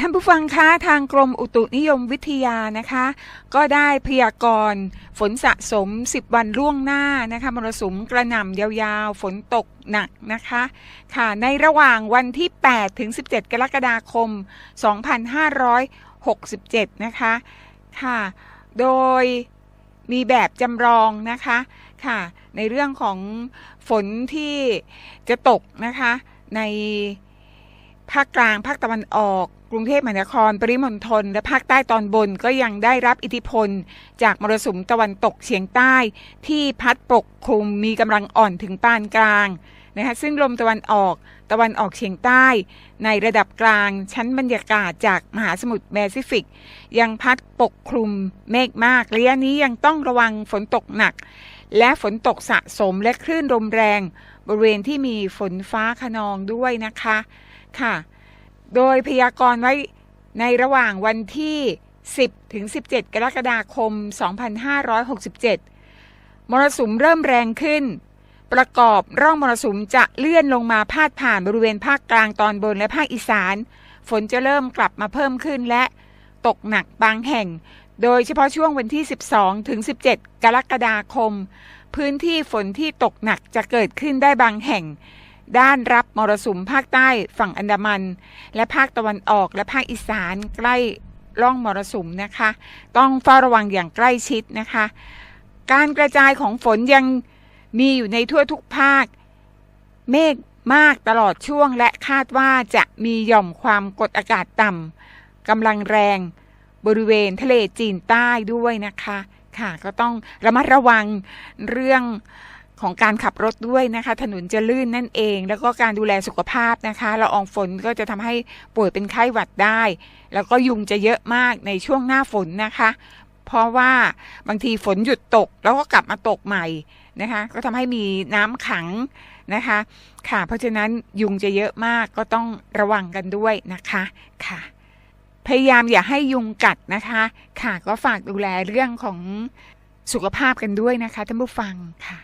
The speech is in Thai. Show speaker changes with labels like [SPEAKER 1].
[SPEAKER 1] ท่านผู้ฟังคะทางกรมอุตุนิยมวิทยานะคะ ก็ได้พยากรณ์ฝนสะสม 10 วันล่วงหน้านะคะมรสุมกระหน่ำยาวๆ ฝนตกหนักนะคะ ค่ะ ในระหว่างวันที่ 8 ถึง 17 กรกฎาคม 2567 นะคะ ค่ะ โดยมีแบบจำลองนะคะค่ะ ในเรื่องของฝนที่จะตกนะคะใน ภาคกลาง ภาคตะวันออก กรุงเทพมหานคร ปริมณฑล และภาคใต้ตอนบนก็ยังได้รับอิทธิพล จากมรสุมตะวันตกเฉียงใต้ ที่พัดปกคลุมมีกำลังอ่อนถึงปานกลางนะคะซึ่งลมตะวันออกตะวันออกเฉียงใต้ ในระดับกลางชั้นบรรยากาศจากมหาสมุทรแปซิฟิก ยังพัดปกคลุมเมฆมากระยะนี้ยังต้องระวังฝนตกหนัก และฝนตกสะสมและคลื่นลมแรง บริเวณที่มีฝนฟ้าขนองด้วยนะคะ ค่ะ โดยพยากรณ์ไว้ในระหว่างวันที่ 10 ถึง 17 กรกฎาคม 2567 มรสุมเริ่มแรงขึ้น ประกอบร่องมรสุมจะเลื่อนลงมาพาดผ่านบริเวณภาคกลางตอนบนและภาคอีสาน ฝนจะเริ่มกลับมาเพิ่มขึ้นและตกหนักบางแห่ง โดยเฉพาะช่วงวันที่ 12 ถึง 17 กรกฎาคม พื้นที่ฝนที่ตกหนักจะเกิดขึ้นได้บางแห่ง ด้านรับมรสุมภาคใต้ฝั่งอันดามัน และภาคตะวันออกและภาคอีสานใกล้ร่องมรสุมนะคะ ต้องเฝ้าระวังอย่างใกล้ชิดนะคะ การกระจายของฝนยังมีอยู่ในทั่วทุกภาค เมฆมากตลอดช่วงและคาดว่าจะมีหย่อมความกดอากาศต่ำกำลังแรงบริเวณทะเลจีนใต้ด้วยนะคะ ค่ะก็ต้องระมัดระวังเรื่อง ของการขับรถด้วยนะคะ ถนนจะลื่นนั่นเอง แล้วก็การดูแลสุขภาพนะคะละอองฝนก็จะทำให้ป่วยเป็นไข้หวัดได้ แล้วก็ยุงจะเยอะมากในช่วงหน้าฝนนะคะ เพราะว่าบางทีฝนหยุดตกแล้วก็กลับมาตกใหม่นะคะ ก็ทำให้มีน้ำขังนะคะ ค่ะ เพราะฉะนั้นยุงจะเยอะมากก็ต้องระวังกันด้วยนะคะค่ะพยายามอย่าให้ยุงกัดนะคะ ค่ะ ก็ฝากดูแลเรื่องของสุขภาพกันด้วยนะคะท่านผู้ฟังค่ะ